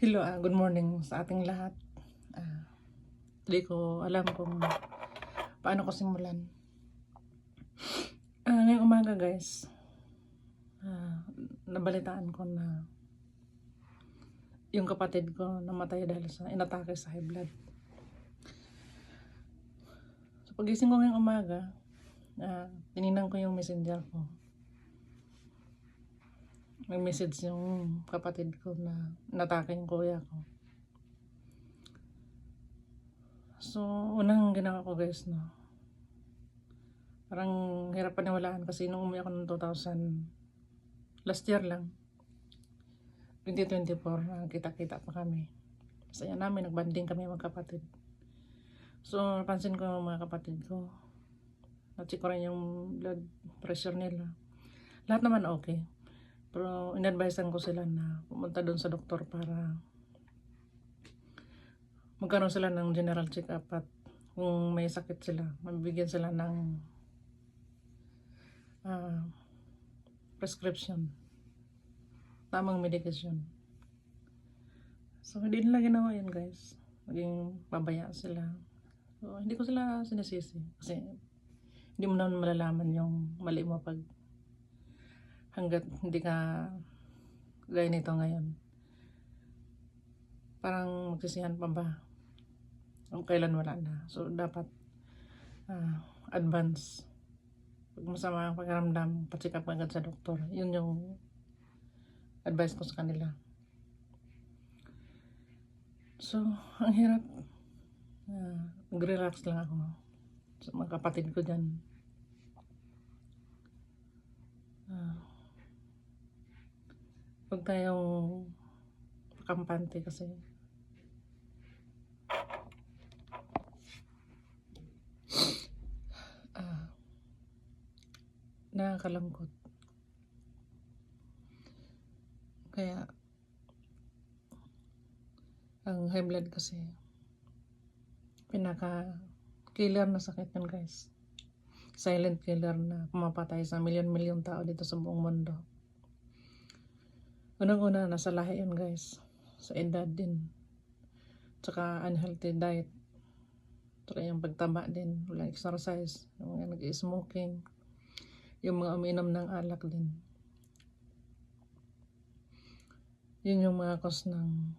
Hello, ah, good morning sa ating lahat. Ah, Hindi ko alam kung paano ko simulan. Ah, ngayong umaga guys, ah, nabalitaan ko na yung kapatid ko namatay dahil sa inatake sa high blood. So pagising ko ngayong umaga, ah, tinignan ko yung messenger ko. May message yung kapatid ko na natake yung kuya ko. So, unang ginawa ko guys, no. Parang hirap paniwalaan kasi nung umuwi ako ng 2000, last year lang, 2024, na kita-kita pa kami. Masaya namin, nagbanding kami mga kapatid. So, napansin ko yung mga kapatid ko. At ko rin yung blood pressure nila. Lahat naman okay. Pero inadvisean ko sila na pumunta doon sa doktor para magkaroon sila ng general check-up at kung may sakit sila, mabibigyan sila ng ah, prescription. Tamang medication. So, hindi nila ginawa yun, guys. Maging pabaya sila. So, hindi ko sila sinisisi. Kasi, hindi mo naman malalaman yung mali mo pag hanggat hindi ka gaya nito ngayon. Parang magsisihan pa ba? Kung kailan wala na. So, dapat ah, advance. Pag masama ang pakiramdam, pacheck up agad sa doktor. Yun yung advice ko sa kanila. So, ang hirap. Ah, Mag-relax lang ako. Sa mga kapatid ko dyan. Ah, Huwag tayong pakampante kasi ah, nakakalangkot. Kaya ang high blood kasi pinaka killer na sakit yun guys. Silent killer na pumapatay sa milyon-milyon tao dito sa buong mundo. Unang-una, nasa lahi yun guys. Sa edad din. Tsaka unhealthy diet. Tsaka yung pagtaba din. Walang exercise. Yung mga nag-smoking. Yung mga uminom ng alak din. Yun yung mga cause ng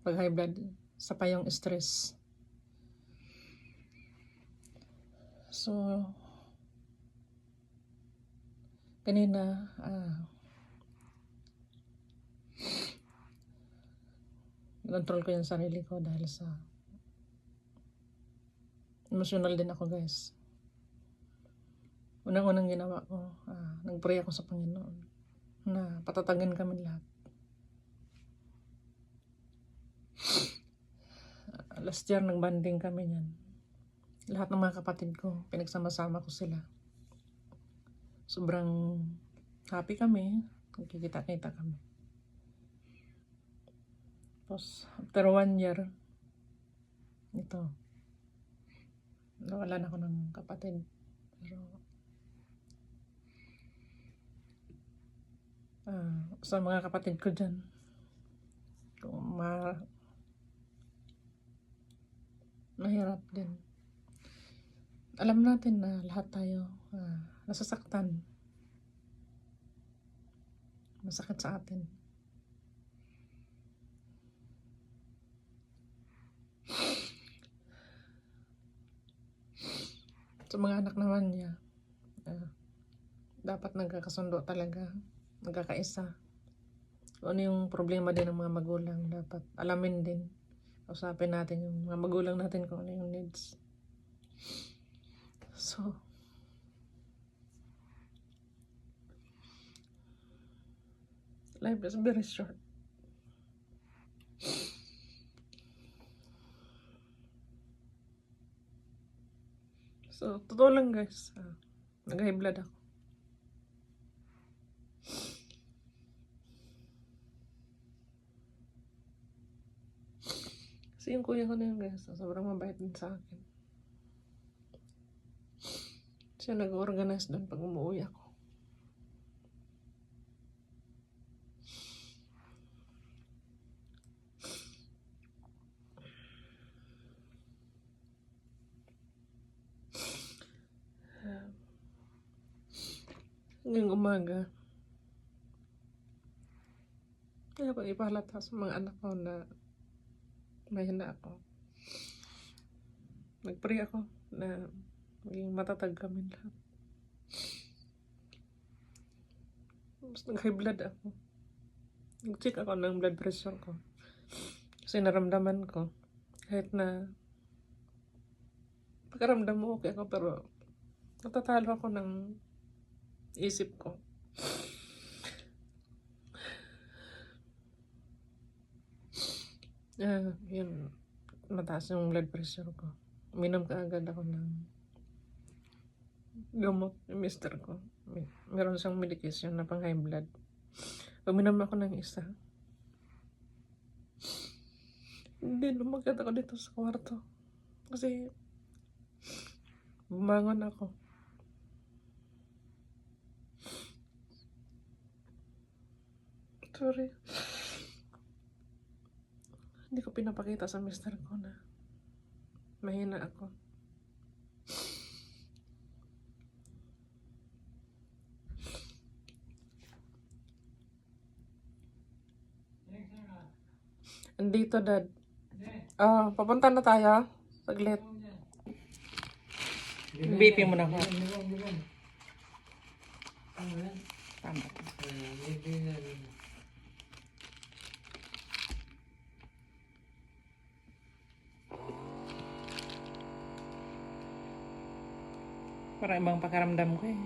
pag high blood. Sa pa yung stress. So, kanina, ah, control ko yung sarili ko dahil sa emotional din ako guys. Unang-unang ginawa ko, ah, nag-pray ako sa Panginoon na patatagan kami lahat. Ah, last year, nagbanding kami niyan. Lahat ng mga kapatid ko, pinagsama-sama ko sila. Sobrang happy kami, nagkikita-kita kami. Tapos, after one year, ito, nawalan ako ng kapatid. Pero, ah, sa mga kapatid ko dyan, kung ma, mahirap din. Alam natin na lahat tayo ah, nasasaktan. Masakit sa atin. Sa mga anak naman niya, ah, dapat nagkakasundo talaga, nagkakaisa. Ano yung problema din ng mga magulang, dapat alamin din. Usapin natin yung mga magulang natin kung ano yung needs. So, life is very short. So, totoo lang guys. Uh, Nag-high blood ako. Kasi yung kuya ko na yun guys, sobrang mabait din sa akin. Siya nag-organize doon pag umuwi ako. Ngayong umaga. Kaya ko ipahalata sa mga anak ko na may ako. Nagpray ako na maging matatag kami lahat. Mas nag-high blood ako. Nag-check ako ng blood pressure ko. Kasi naramdaman ko, kahit na pagkaramdam mo okay ako, pero natatalo ako ng isip ko. Ah, yun. Mataas yung blood pressure ko. Uminom ka agad ako ng gamot yung mister ko. May, meron siyang medication na pang high blood. Uminom ako ng isa. Hindi, lumagat ako dito sa kwarto. Kasi, bumangon ako. Sorry. Hindi ko pinapakita sa mister ko na mahina ako. Andito, dad. Ah, papunta na tayo. Saglit. BP mo na ako. Tama. Para ibang pakaramdam ko eh.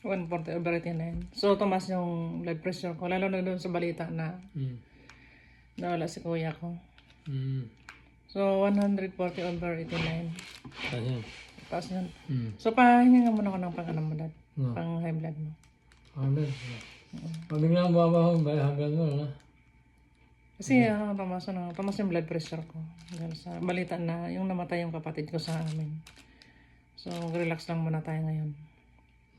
One forty over 89. So, tumas yung blood pressure ko. Lalo na doon sa balita na Mm. nawala si kuya ko. Mm. So, 140 over 89. Kasi, Taas yun. mm. So, pahinga nga muna ko ng pang ano mo, dad. No. Pang high blood mo. Ano? Pag biglang babahong ba hanggang mo, ha? Kasi ano, tumas, ano, tumas yung blood pressure ko. Dahil sa balita na yung namatay yung kapatid ko sa amin. So, relax lang muna tayo ngayon.